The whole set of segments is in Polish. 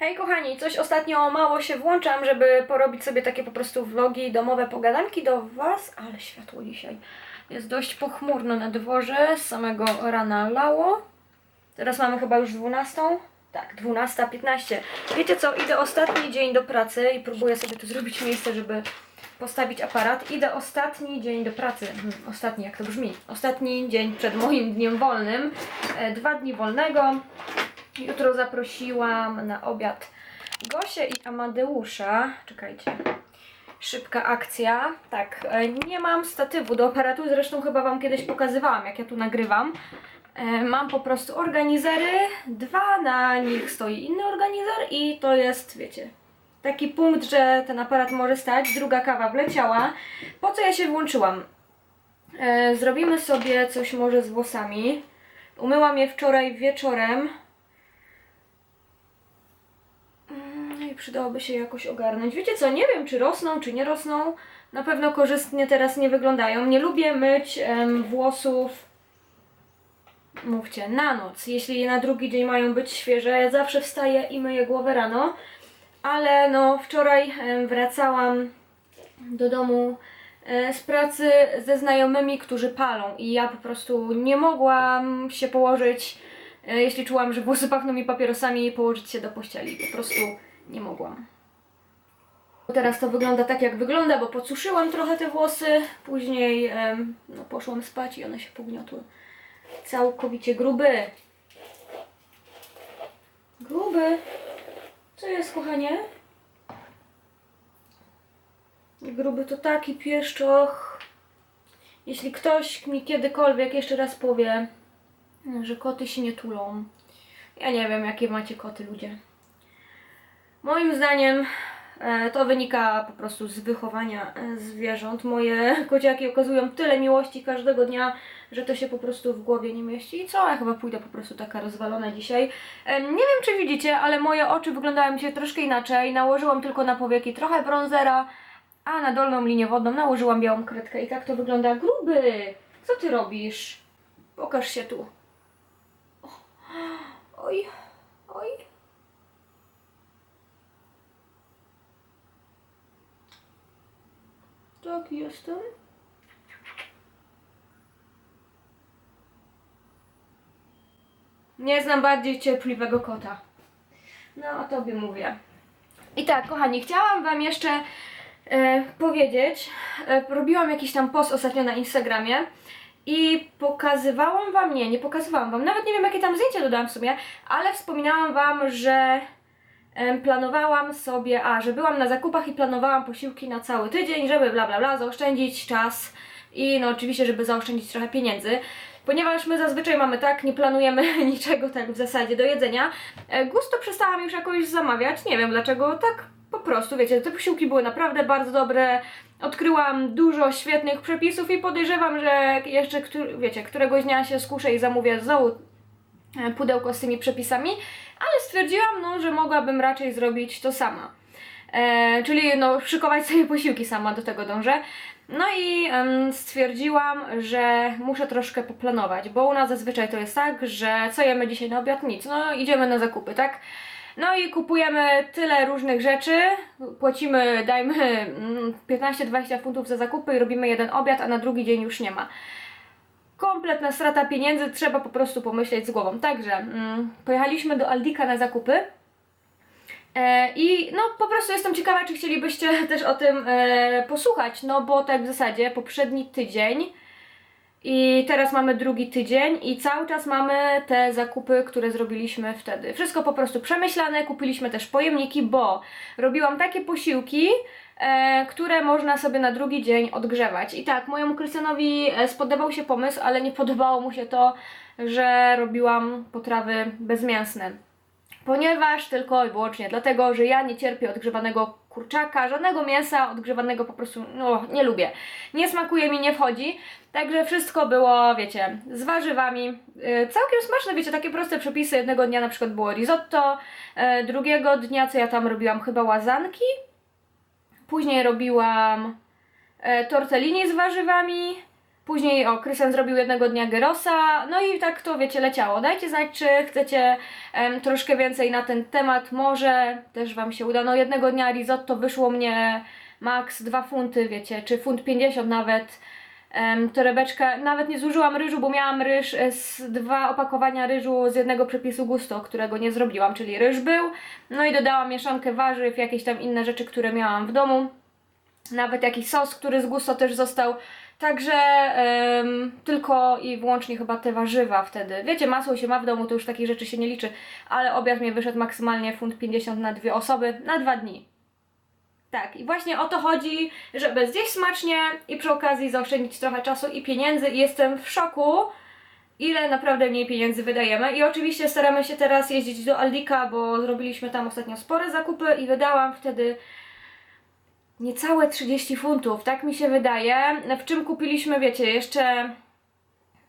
Hej kochani, coś ostatnio mało się włączam, żeby porobić sobie takie po prostu vlogi, domowe pogadanki do Was, ale światło dzisiaj jest dość pochmurno na dworze, z samego rana lało. Teraz mamy chyba już 12. Tak, 12.15. Wiecie co, idę ostatni dzień do pracy i próbuję sobie tu zrobić miejsce, żeby postawić aparat. Idę ostatni dzień do pracy. Hmm, ostatni, jak to brzmi? Ostatni dzień przed moim dniem wolnym. E, dwa dni wolnego. Jutro zaprosiłam na obiad Gosię i Amadeusza. Czekajcie. Szybka akcja. Tak, e, nie mam statywu do aparatu, zresztą chyba Wam kiedyś pokazywałam, jak ja tu nagrywam. E, Mam po prostu organizery, dwa na nich stoi inny organizer i to jest, wiecie, taki punkt, że ten aparat może stać. Druga kawa wleciała. Po co ja się włączyłam? E, Zrobimy sobie coś może z włosami. Umyłam je wczoraj wieczorem. Mm, I przydałoby się jakoś ogarnąć. Wiecie co, nie wiem czy rosną, czy nie rosną. Na pewno korzystnie teraz nie wyglądają. Nie lubię myć em, włosów, mówcie, na noc. Jeśli na drugi dzień mają być świeże, ja zawsze wstaję i myję głowę rano. Ale no, wczoraj wracałam do domu e, z pracy ze znajomymi, którzy palą i ja po prostu nie mogłam się położyć, e, jeśli czułam, że włosy pachną mi papierosami, położyć się do pościeli. Po prostu nie mogłam. Teraz to wygląda tak, jak wygląda, bo podsuszyłam trochę te włosy, później no, poszłam spać i one się pogniotły. Całkowicie gruby. Gruby. Co jest, kochanie? Gruby to taki pieszczoch. Jeśli ktoś mi kiedykolwiek jeszcze raz powie, że koty się nie tulą. Ja nie wiem, jakie macie koty ludzie. Moim zdaniem e, to wynika po prostu z wychowania e, zwierząt. Moje kociaki okazują tyle miłości każdego dnia, że to się po prostu w głowie nie mieści. I co? Ja chyba pójdę po prostu taka rozwalona dzisiaj. Nie wiem, czy widzicie, ale moje oczy wyglądają się troszkę inaczej. Nałożyłam tylko na powieki trochę bronzera, a na dolną linię wodną nałożyłam białą kredkę. I tak to wygląda. Gruby! Co ty robisz? Pokaż się tu. Oj. Tak, jestem. Nie znam bardziej cierpliwego kota. No, o tobie mówię. I tak, kochani, chciałam Wam jeszcze e, powiedzieć, e, robiłam jakiś tam post ostatnio na Instagramie i pokazywałam Wam, nie, nie pokazywałam Wam, nawet nie wiem jakie tam zdjęcia dodałam w sumie, ale wspominałam Wam, że planowałam sobie, a, że byłam na zakupach i planowałam posiłki na cały tydzień, żeby bla bla bla, zaoszczędzić czas i no oczywiście, żeby zaoszczędzić trochę pieniędzy. Ponieważ my zazwyczaj mamy tak, nie planujemy niczego tak w zasadzie do jedzenia, e, gusto przestałam już jakoś zamawiać, nie wiem dlaczego, tak po prostu, wiecie, te posiłki były naprawdę bardzo dobre, odkryłam dużo świetnych przepisów i podejrzewam, że jeszcze, wiecie, któregoś dnia się skuszę i zamówię znowu e, pudełko z tymi przepisami, ale stwierdziłam, no, że mogłabym raczej zrobić to sama. E, czyli no, szykować sobie posiłki sama, do tego dążę. No i stwierdziłam, że muszę troszkę poplanować, bo u nas zazwyczaj to jest tak, że co jemy dzisiaj na obiad? Nic. No idziemy na zakupy, tak? No i kupujemy tyle różnych rzeczy, płacimy, dajmy mm, 15-20 funtów za zakupy i robimy jeden obiad, a na drugi dzień już nie ma kompletna strata pieniędzy, trzeba po prostu pomyśleć z głową. Także mm, pojechaliśmy do Aldika na zakupy. E, I no po prostu jestem ciekawa, czy chcielibyście też o tym e, posłuchać, no bo tak w zasadzie poprzedni tydzień i teraz mamy drugi tydzień i cały czas mamy te zakupy, które zrobiliśmy wtedy. Wszystko po prostu przemyślane, kupiliśmy też pojemniki, bo robiłam takie posiłki, e, które można sobie na drugi dzień odgrzewać. I tak, mojemu Krystianowi e, spodobał się pomysł, ale nie podobało mu się to, że robiłam potrawy bezmięsne. Ponieważ tylko i wyłącznie dlatego, że ja nie cierpię odgrzewanego kurczaka, żadnego mięsa odgrzewanego po prostu, no nie lubię. Nie smakuje mi, nie wchodzi. Także wszystko było, wiecie, z warzywami. Yy, całkiem smaczne, wiecie, takie proste przepisy. Jednego dnia na przykład było risotto, yy, drugiego dnia, co ja tam robiłam, chyba łazanki. Później robiłam e, tortellini z warzywami. Później o, Krystian zrobił jednego dnia gyrosa, no i tak to wiecie leciało. Dajcie znać, czy chcecie em, troszkę więcej na ten temat, może też Wam się uda. No jednego dnia risotto wyszło mnie max 2 funty, wiecie, czy funt 50 nawet. Em, torebeczka, nawet nie zużyłam ryżu, bo miałam ryż e, z dwa opakowania ryżu z jednego przepisu gusto, którego nie zrobiłam, czyli ryż był, no i dodałam mieszankę warzyw, jakieś tam inne rzeczy, które miałam w domu, nawet jakiś sos, który z gusto też został, także tylko i wyłącznie chyba te warzywa wtedy. Wiecie, masło się ma w domu, to już takich rzeczy się nie liczy, ale obiad mi wyszedł maksymalnie funt 50 na dwie osoby na dwa dni. Tak, i właśnie o to chodzi, żeby zjeść smacznie i przy okazji zaoszczędzić trochę czasu i pieniędzy. I jestem w szoku, ile naprawdę mniej pieniędzy wydajemy. I oczywiście staramy się teraz jeździć do Aldika, bo zrobiliśmy tam ostatnio spore zakupy i wydałam wtedy niecałe 30 funtów, tak mi się wydaje. W czym kupiliśmy, wiecie, jeszcze.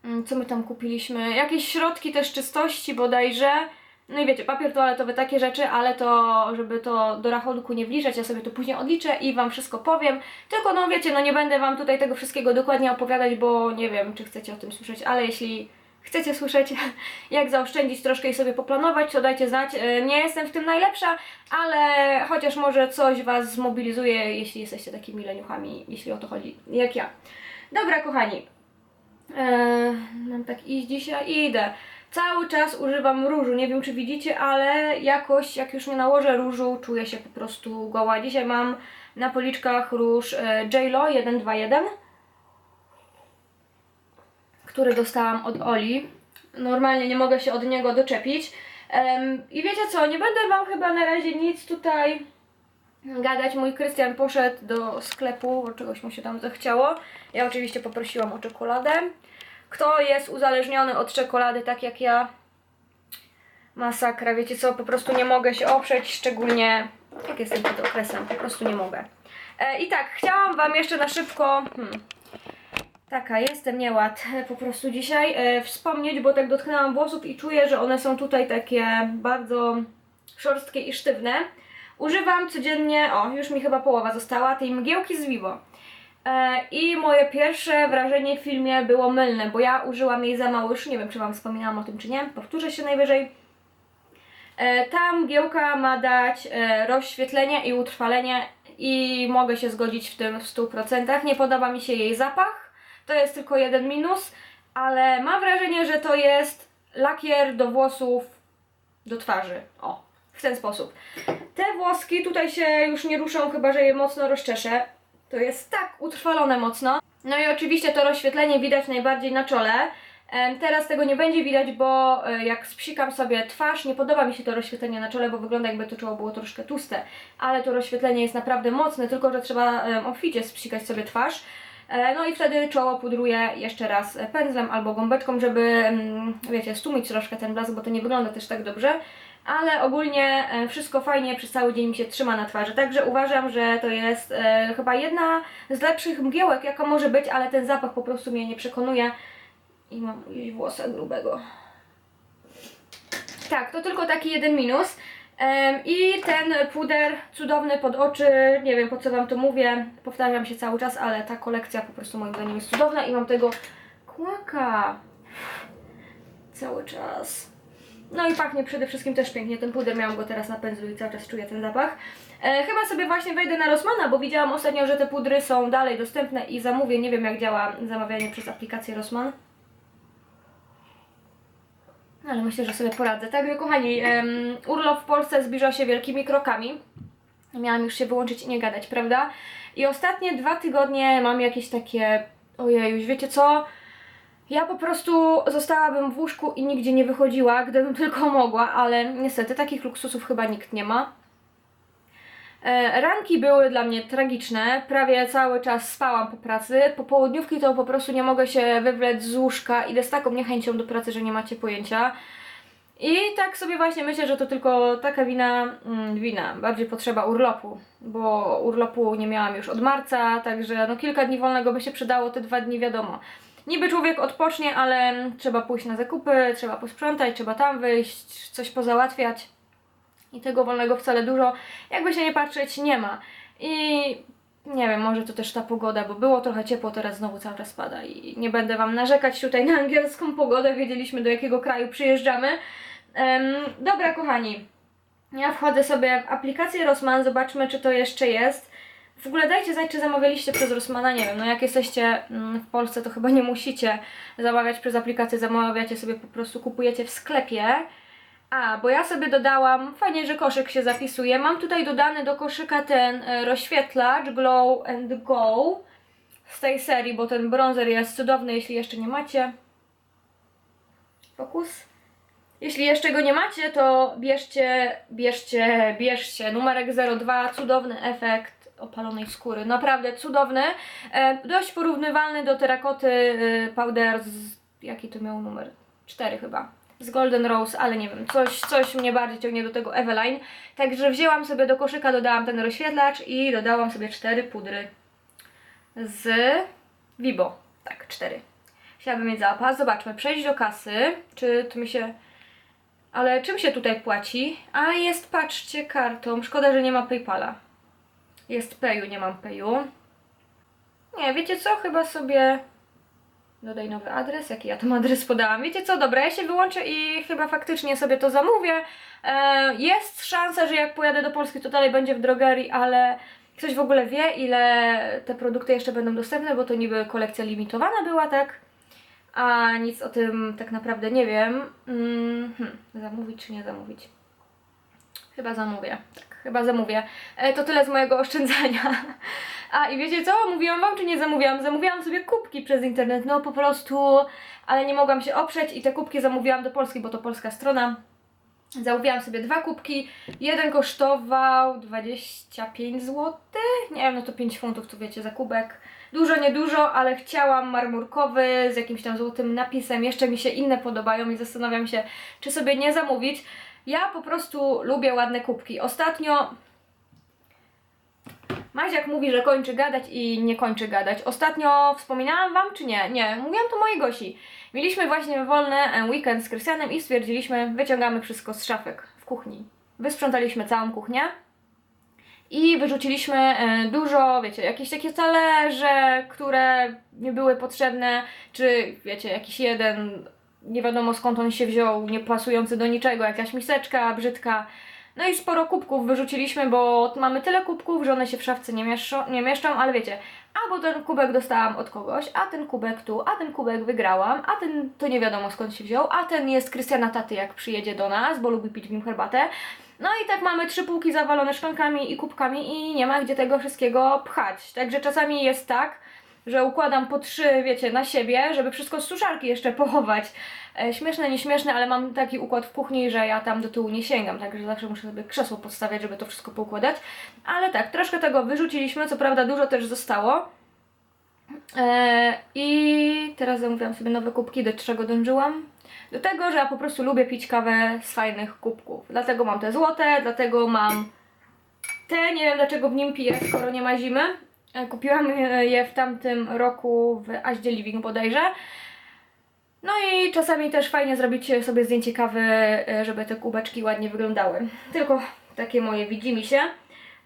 mm, Co my tam kupiliśmy? Jakieś środki też czystości bodajże. No i wiecie, papier toaletowy, takie rzeczy, ale to, żeby to do rachunku nie wliczać, ja sobie to później odliczę i Wam wszystko powiem. Tylko no wiecie, no nie będę Wam tutaj tego wszystkiego dokładnie opowiadać, bo nie wiem, czy chcecie o tym słyszeć, ale jeśli chcecie słyszeć, jak zaoszczędzić troszkę i sobie poplanować, to dajcie znać. E, Nie jestem w tym najlepsza, ale chociaż może coś Was zmobilizuje, jeśli jesteście takimi leniuchami, jeśli o to chodzi, jak ja. Dobra, kochani. Eee, mam tak iść dzisiaj? Idę. Cały czas używam różu. Nie wiem, czy widzicie, ale jakoś, jak już nie nałożę różu, czuję się po prostu goła. Dzisiaj mam na policzkach róż e, J.Lo 121, który dostałam od Oli. Normalnie nie mogę się od niego doczepić. Em, I wiecie co, nie będę Wam chyba na razie nic tutaj gadać. Mój Krystian poszedł do sklepu, bo czegoś mu się tam zachciało. Ja oczywiście poprosiłam o czekoladę. Kto jest uzależniony od czekolady, tak jak ja? Masakra, wiecie co, po prostu nie mogę się oprzeć, szczególnie jak jestem pod okresem, po prostu nie mogę. E, I tak, chciałam Wam jeszcze na szybko, hmm, taka jestem nieład po prostu dzisiaj, e, wspomnieć, bo tak dotknęłam włosów i czuję, że one są tutaj takie bardzo szorstkie i sztywne. Używam codziennie, o, już mi chyba połowa została, tej mgiełki z Vivo. E, I moje pierwsze wrażenie w filmie było mylne, bo ja użyłam jej za mało już, nie wiem czy Wam wspominałam o tym czy nie, powtórzę się najwyżej. E, Ta mgiełka ma dać e, rozświetlenie i utrwalenie i mogę się zgodzić w tym w 100%. Nie podoba mi się jej zapach, to jest tylko jeden minus, ale mam wrażenie, że to jest lakier do włosów, do twarzy. O, w ten sposób. Te włoski tutaj się już nie ruszą, chyba że je mocno rozczeszę. To jest tak utrwalone mocno. No i oczywiście to rozświetlenie widać najbardziej na czole. Teraz tego nie będzie widać, bo e, jak spsikam sobie twarz, nie podoba mi się to rozświetlenie na czole, bo wygląda jakby to czoło było troszkę tłuste. Ale to rozświetlenie jest naprawdę mocne, tylko że trzeba obficie spsikać sobie twarz. E, No i wtedy czoło pudruję jeszcze raz pędzlem albo gąbeczką, żeby, mm, wiecie, stłumić troszkę ten blask, bo to nie wygląda też tak dobrze. Ale ogólnie e, wszystko fajnie przez cały dzień mi się trzyma na twarzy. Także uważam, że to jest e, chyba jedna z lepszych mgiełek, jaka może być, ale ten zapach po prostu mnie nie przekonuje. I mam gdzieś włosa grubego. Tak, to tylko taki jeden minus. I ten puder cudowny pod oczy, nie wiem po co Wam to mówię, powtarzam się cały czas, ale ta kolekcja po prostu moim zdaniem jest cudowna i mam tego kłaka cały czas. No i pachnie przede wszystkim też pięknie, ten puder miałam go teraz na pędzlu i cały czas czuję ten zapach. E, chyba sobie właśnie wejdę na Rossmana, bo widziałam ostatnio, że te pudry są dalej dostępne i zamówię, nie wiem jak działa zamawianie przez aplikację Rossmann. Ale myślę, że sobie poradzę. Także kochani, em, urlop w Polsce zbliża się wielkimi krokami. Miałam już się wyłączyć i nie gadać, prawda? I ostatnie dwa tygodnie mam jakieś takie, ojej, już wiecie co? Ja po prostu zostałabym w łóżku i nigdzie nie wychodziła, gdybym tylko mogła, ale niestety takich luksusów chyba nikt nie ma. E, Ranki były dla mnie tragiczne, prawie cały czas spałam po pracy. Popołudniówki to po prostu nie mogę się wywlec z łóżka, idę z taką niechęcią do pracy, że nie macie pojęcia. I tak sobie właśnie myślę, że to tylko taka wina, mm, wina, bardziej potrzeba urlopu, bo urlopu nie miałam już od marca, także no kilka dni wolnego by się przydało, te dwa dni wiadomo. Niby człowiek odpocznie, ale trzeba pójść na zakupy, trzeba posprzątać, trzeba tam wyjść, coś pozałatwiać. I tego wolnego wcale dużo, jakby się nie patrzeć, nie ma. I Nie wiem, może to też ta pogoda, bo było trochę ciepło, teraz znowu cały czas pada i nie będę Wam narzekać tutaj na angielską pogodę, wiedzieliśmy do jakiego kraju przyjeżdżamy. Em, dobra, kochani, ja wchodzę sobie w aplikację Rossmann, zobaczmy czy to jeszcze jest. W ogóle dajcie znać, czy zamawialiście przez Rossmana, nie wiem, no jak jesteście mm, w Polsce, to chyba nie musicie zamawiać przez aplikację, zamawiacie sobie po prostu, kupujecie w sklepie. A, bo ja sobie dodałam, fajnie, że koszyk się zapisuje. Mam tutaj dodany do koszyka ten e, rozświetlacz Glow and Go z tej serii, bo ten bronzer jest cudowny, jeśli jeszcze nie macie. Fokus. Jeśli jeszcze go nie macie, to bierzcie, bierzcie, bierzcie numerek 02, cudowny efekt opalonej skóry, naprawdę cudowny, e, dość porównywalny do terakoty e, powder z, jaki to miał numer? 4 chyba, z Golden Rose, ale nie wiem, coś, coś mnie bardziej ciągnie do tego Eveline, także wzięłam sobie do koszyka, dodałam ten rozświetlacz i dodałam sobie 4 pudry z Vibo, tak, 4. Chciałabym mieć zapas, zobaczmy, przejść do kasy, czy to mi się... Ale czym się tutaj płaci? A jest, patrzcie, kartą. Szkoda, że nie ma PayPala. Jest Payu, nie mam Payu. Nie, wiecie co? Chyba sobie... Dodaj nowy adres. Jaki ja tam adres podałam? Wiecie co? Dobra, ja się wyłączę i chyba faktycznie sobie to zamówię. E, jest szansa, że jak pojadę do Polski, to dalej będzie w drogerii, ale ktoś w ogóle wie, ile te produkty jeszcze będą dostępne, bo to niby kolekcja limitowana była, tak? a nic o tym tak naprawdę nie wiem. Mm, hmm, zamówić czy nie zamówić? Chyba zamówię. Tak, chyba zamówię. E, to tyle z mojego oszczędzania. A i wiecie co? Mówiłam wam czy nie zamówiłam? Zamówiłam sobie kubki przez internet, no po prostu, ale nie mogłam się oprzeć i te kubki zamówiłam do Polski, bo to polska strona. Zamówiłam sobie dwa kubki. Jeden kosztował 25 zł. Nie wiem, no to 5 funtów, to wiecie, za kubek. Dużo, niedużo, ale chciałam marmurkowy z jakimś tam złotym napisem. Jeszcze mi się inne podobają i zastanawiam się, czy sobie nie zamówić. Ja po prostu lubię ładne kubki. Ostatnio Maziak mówi, że kończy gadać i nie kończy gadać. Ostatnio wspominałam wam, czy nie? Nie, mówiłam to mojej Gosi. Mieliśmy właśnie wolny e, weekend z Krystianem i stwierdziliśmy, wyciągamy wszystko z szafek w kuchni. Wysprzątaliśmy całą kuchnię i wyrzuciliśmy e, dużo, wiecie, jakieś takie talerze, które nie były potrzebne, czy wiecie, jakiś jeden, nie wiadomo skąd on się wziął, nie pasujący do niczego, jakaś miseczka brzydka. No i sporo kubków wyrzuciliśmy, bo mamy tyle kubków, że one się w szafce nie mieszczą, nie mieszczą ale wiecie, albo ten kubek dostałam od kogoś, a ten kubek tu, a ten kubek wygrałam, a ten to nie wiadomo skąd się wziął, a ten jest Krystiana Taty jak przyjedzie do nas, bo lubi pić w nim herbatę. No i tak mamy trzy półki zawalone szklankami i kubkami i nie ma gdzie tego wszystkiego pchać. Także czasami jest tak, że układam po trzy, wiecie, na siebie, żeby wszystko z suszarki jeszcze pochować. E, śmieszne, nieśmieszne, ale mam taki układ w kuchni, że ja tam do tyłu nie sięgam, także zawsze muszę sobie krzesło podstawiać, żeby to wszystko poukładać. Ale tak, troszkę tego wyrzuciliśmy, co prawda dużo też zostało. E, I teraz zamówiłam sobie nowe kubki, do czego dążyłam? Do tego, że ja po prostu lubię pić kawę z fajnych kubków. Dlatego mam te złote, dlatego mam te, nie wiem dlaczego w nim piję, skoro nie ma zimy. E, Kupiłam je w tamtym roku w Aździe Living bodajże. No i czasami też fajnie zrobić sobie zdjęcie kawy, e, żeby te kubeczki ładnie wyglądały. Tylko takie moje widzimy się.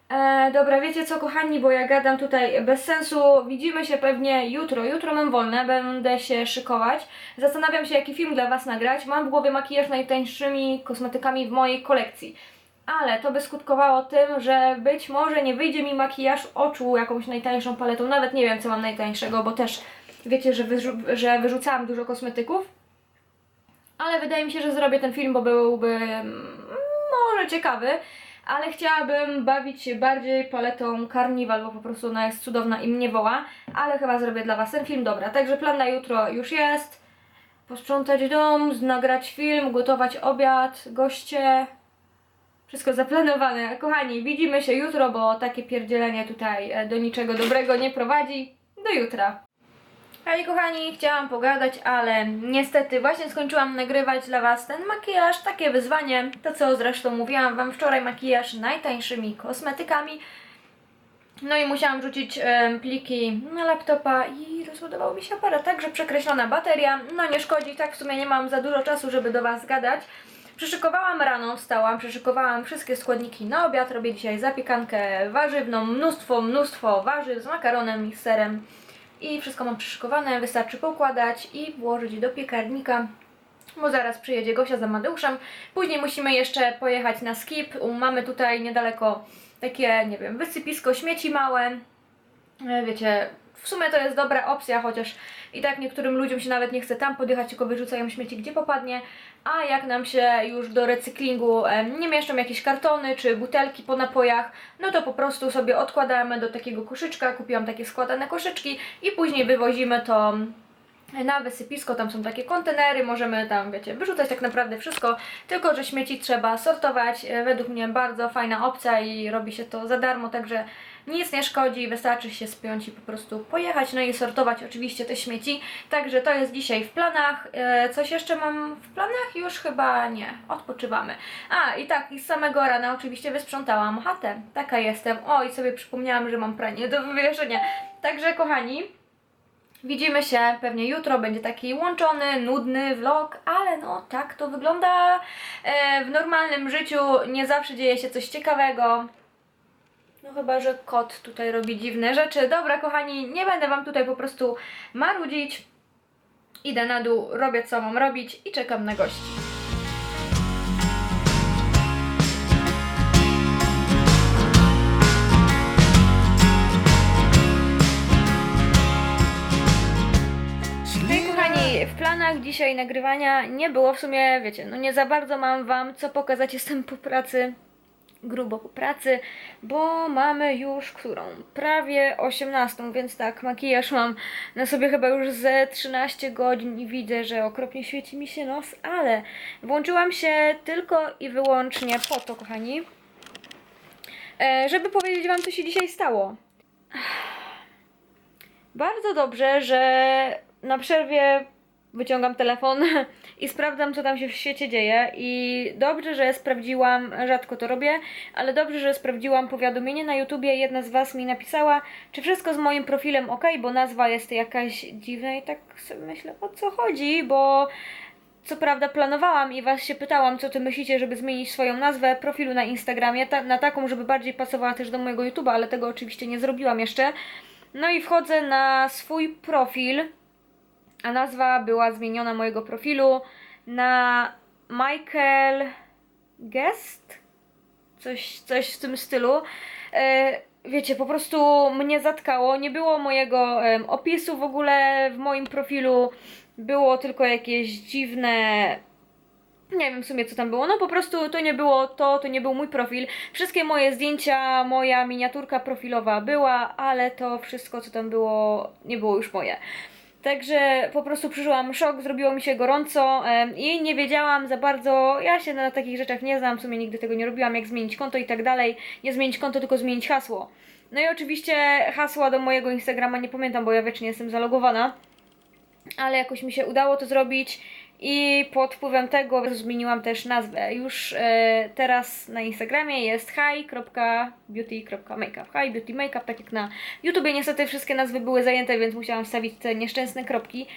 E, dobra, wiecie co kochani, bo ja gadam tutaj bez sensu. Widzimy się pewnie jutro. Jutro mam wolne, będę się szykować. Zastanawiam się, jaki film dla Was nagrać. Mam w głowie makijaż najtańszymi kosmetykami w mojej kolekcji. Ale to by skutkowało tym, że być może nie wyjdzie mi makijaż oczu jakąś najtańszą paletą. Nawet nie wiem, co mam najtańszego, bo też wiecie, że, wyrzu- że wyrzucałam dużo kosmetyków. Ale wydaje mi się, że zrobię ten film, bo byłby mm, może ciekawy. Ale chciałabym bawić się bardziej paletą Carnival, bo po prostu ona jest cudowna i mnie woła. Ale chyba zrobię dla Was ten film, dobra. Także plan na jutro już jest. Posprzątać dom, nagrać film, gotować obiad, goście. Wszystko zaplanowane. Kochani, widzimy się jutro, bo takie pierdzielenie tutaj e, do niczego dobrego nie prowadzi. Do jutra. Hej kochani, chciałam pogadać, ale niestety właśnie skończyłam nagrywać dla Was ten makijaż, takie wyzwanie. To co zresztą mówiłam Wam wczoraj, makijaż najtańszymi kosmetykami. No i musiałam wrzucić em, pliki na laptopa i rozładował mi się aparat, także przekreślona bateria. No nie szkodzi, tak w sumie nie mam za dużo czasu, żeby do Was gadać. Przyszykowałam rano, wstałam, przyszykowałam wszystkie składniki na obiad. Robię dzisiaj zapiekankę warzywną, mnóstwo, mnóstwo warzyw z makaronem i serem. I wszystko mam przyszykowane, wystarczy poukładać i włożyć do piekarnika bo zaraz przyjedzie Gosia z Amadeuszem. Później musimy jeszcze pojechać na skip. Mamy tutaj niedaleko takie, nie wiem, wysypisko śmieci małe. E, Wiecie, w sumie to jest dobra opcja, chociaż i tak niektórym ludziom się nawet nie chce tam podjechać, tylko wyrzucają śmieci gdzie popadnie. A jak nam się już do recyklingu nie mieszczą jakieś kartony czy butelki po napojach, no to po prostu sobie odkładamy do takiego koszyczka. Kupiłam takie składane koszyczki i później wywozimy to na wysypisko, tam są takie kontenery, możemy tam, wiecie, wyrzucać tak naprawdę wszystko, tylko że śmieci trzeba sortować. E, Według mnie bardzo fajna opcja i robi się to za darmo, także nic nie szkodzi, wystarczy się spiąć i po prostu pojechać, no i sortować oczywiście te śmieci. Także to jest dzisiaj w planach. E, Coś jeszcze mam w planach? Już chyba nie. Odpoczywamy. A, i tak, i z samego rana oczywiście wysprzątałam chatę. Taka jestem. O, i sobie przypomniałam, że mam pranie do wywieszenia. Także, kochani, Widzimy się pewnie jutro, będzie taki łączony, nudny vlog, ale no tak to wygląda e, w normalnym życiu. Nie zawsze dzieje się coś ciekawego. No chyba, że kot tutaj robi dziwne rzeczy. Dobra, kochani, nie będę Wam tutaj po prostu marudzić. Idę na dół, robię co mam robić i czekam na gości. W planach dzisiaj nagrywania nie było, w sumie wiecie, no nie za bardzo mam wam co pokazać, jestem po pracy, grubo po pracy, bo mamy już którą? Prawie 18, więc tak, makijaż mam na sobie chyba już ze 13 godzin i widzę, że okropnie świeci mi się nos, ale włączyłam się tylko i wyłącznie po to, kochani, e, żeby powiedzieć wam, co się dzisiaj stało. Bardzo dobrze, że na przerwie wyciągam telefon i sprawdzam, co tam się w świecie dzieje. I dobrze, że sprawdziłam, rzadko to robię, ale dobrze, że sprawdziłam powiadomienie na YouTubie. Jedna z Was mi napisała, czy wszystko z moim profilem ok, bo nazwa jest jakaś dziwna i tak sobie myślę, o co chodzi, bo co prawda planowałam i Was się pytałam, co Ty myślicie, żeby zmienić swoją nazwę profilu na Instagramie, ta, na taką, żeby bardziej pasowała też do mojego YouTube'a, ale tego oczywiście nie zrobiłam jeszcze. No i wchodzę na swój profil, a nazwa była zmieniona mojego profilu na Michael Guest? Coś, coś w tym stylu. E, wiecie, po prostu mnie zatkało. Nie było mojego opisu w ogóle w moim profilu. Było tylko jakieś dziwne nie wiem w sumie co tam było, no po prostu to nie było to, to nie był mój profil. Wszystkie moje zdjęcia, moja miniaturka profilowa była, ale to wszystko co tam było nie było już moje. Także po prostu przeżyłam szok, zrobiło mi się gorąco i nie wiedziałam za bardzo, ja się na takich rzeczach nie znam, w sumie nigdy tego nie robiłam, jak zmienić konto i tak dalej. Nie zmienić konto, tylko zmienić hasło. No i oczywiście hasła do mojego Instagrama nie pamiętam, bo ja wiecznie jestem zalogowana ale jakoś mi się udało to zrobić i pod wpływem tego zmieniłam też nazwę. Już e, teraz na Instagramie jest hi.beauty.makeup. Hi Beauty Makeup, tak jak na YouTubie niestety wszystkie nazwy były zajęte, więc musiałam wstawić te nieszczęsne kropki.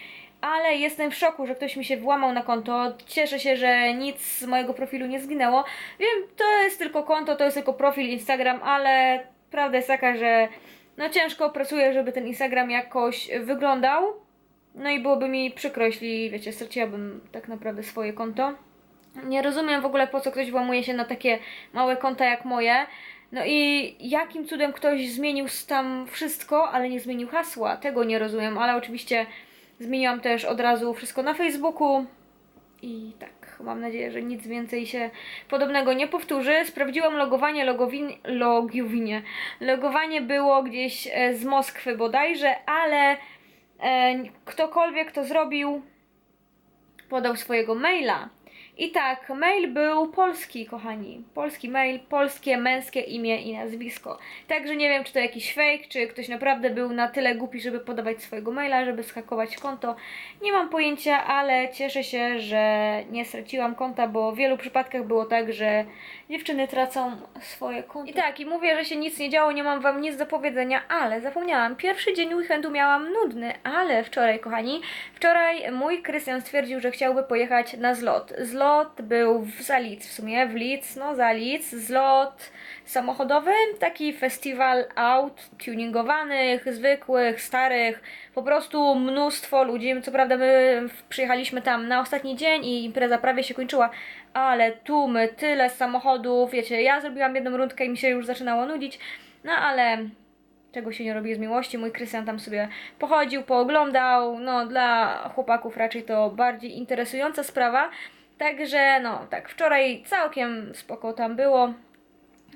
Ale jestem w szoku, że ktoś mi się włamał na konto. Cieszę się, że nic z mojego profilu nie zginęło. Wiem, to jest tylko konto, to jest tylko profil Instagram, ale prawda jest taka, że no ciężko pracuję, żeby ten Instagram jakoś wyglądał. No i byłoby mi przykro, jeśli, wiecie, straciłabym tak naprawdę swoje konto. Nie rozumiem w ogóle, po co ktoś włamuje się na takie małe konta jak moje. No i jakim cudem ktoś zmienił tam wszystko, ale nie zmienił hasła. Tego nie rozumiem, ale oczywiście zmieniłam też od razu wszystko na Facebooku. I tak, mam nadzieję, że nic więcej się podobnego nie powtórzy. Sprawdziłam logowanie, logowin, logowinie. Logowanie było gdzieś e, z Moskwy bodajże, ale ktokolwiek to zrobił, podał swojego maila. I tak, mail był polski, kochani. Polski mail, polskie męskie imię i nazwisko. Także nie wiem, czy to jakiś fake, czy ktoś naprawdę był na tyle głupi, żeby podawać swojego maila, żeby skakować konto. Nie mam pojęcia, ale cieszę się, że nie straciłam konta, bo w wielu przypadkach było tak, że dziewczyny tracą swoje konto. I tak, i mówię, że się nic nie działo, nie mam wam nic do powiedzenia, ale zapomniałam. Pierwszy dzień weekendu miałam nudny, ale wczoraj, kochani, wczoraj mój Krystian stwierdził, że chciałby pojechać na zlot. Zlot zlot był w Zalic w sumie, w Lidz, no Zalic, zlot samochodowy, taki festiwal aut tuningowanych, zwykłych, starych, po prostu mnóstwo ludzi, co prawda my przyjechaliśmy tam na ostatni dzień i impreza prawie się kończyła, ale tłumy, tyle samochodów, wiecie, ja zrobiłam jedną rundkę i mi się już zaczynało nudzić, no ale czego się nie robi z miłości. Mój Krystian tam sobie pochodził, pooglądał. No, dla chłopaków raczej to bardziej interesująca sprawa. Także, no, tak, wczoraj całkiem spoko tam było.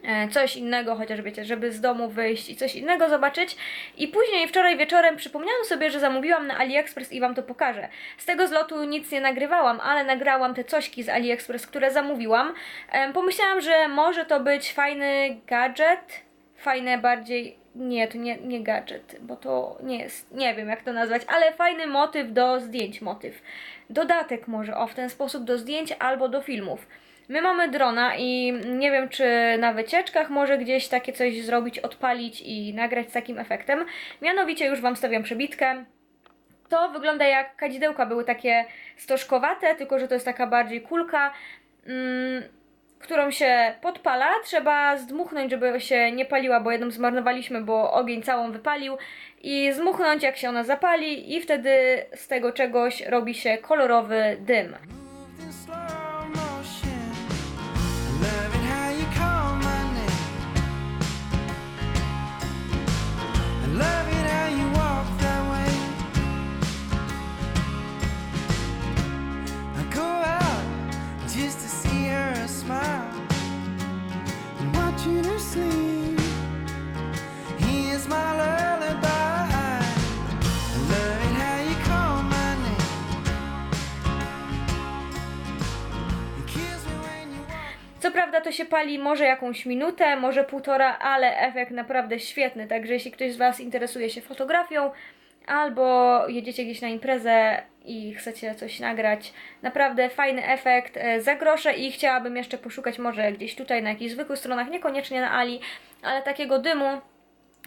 E, Coś innego, chociaż wiecie, żeby z domu wyjść i coś innego zobaczyć. I później wczoraj wieczorem przypomniałam sobie, że zamówiłam na AliExpress i Wam to pokażę. Z tego zlotu nic nie nagrywałam, ale nagrałam te cośki z AliExpress, które zamówiłam. Em, Pomyślałam, że może to być fajny gadżet, fajne bardziej. Nie, to nie, nie gadżet, bo to nie jest, nie wiem jak to nazwać, ale fajny motyw do zdjęć, motyw. Dodatek może, o w ten sposób do zdjęć albo do filmów. My mamy drona i nie wiem, czy na wycieczkach może gdzieś takie coś zrobić, odpalić i nagrać z takim efektem. Mianowicie już Wam stawiam przebitkę. To wygląda jak kadzidełka, były takie stożkowate, tylko że to jest taka bardziej kulka. Mm, którą się podpala, trzeba zdmuchnąć, żeby się nie paliła, bo jedną zmarnowaliśmy, bo ogień całą wypalił. I zdmuchnąć jak się ona zapali i wtedy z tego czegoś robi się kolorowy dym. Co prawda to się pali może jakąś minutę, może półtora, ale efekt naprawdę świetny, także jeśli ktoś z Was interesuje się fotografią albo jedziecie gdzieś na imprezę i chcecie coś nagrać, naprawdę fajny efekt, e, za grosze i chciałabym jeszcze poszukać może gdzieś tutaj na jakichś zwykłych stronach, niekoniecznie na Ali, ale takiego dymu,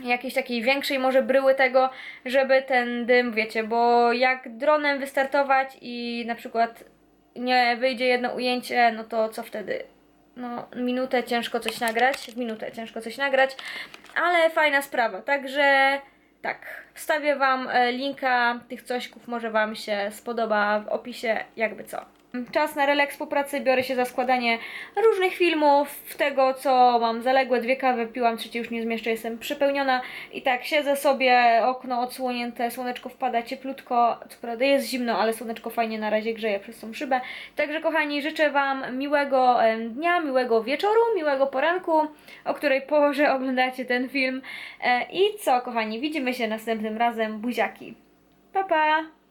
jakiejś takiej większej może bryły tego, żeby ten dym, wiecie, bo jak dronem wystartować i na przykład nie wyjdzie jedno ujęcie, no to co wtedy? No, minutę ciężko coś nagrać, w minutę ciężko coś nagrać, ale fajna sprawa, także tak, wstawię Wam e, linka tych cośków, może Wam się spodoba w opisie, jakby co. Czas na relaks po pracy, biorę się za składanie różnych filmów, tego co mam zaległe, dwie kawy piłam, trzecie już nie zmieszczę, jestem przypełniona i tak siedzę sobie, okno odsłonięte, słoneczko wpada cieplutko, co prawda jest zimno, ale słoneczko fajnie na razie grzeje przez tą szybę. Także kochani, życzę Wam miłego dnia, miłego wieczoru, miłego poranku, o której porze oglądacie ten film. E, I co kochani, widzimy się następnym razem, buziaki. Pa pa!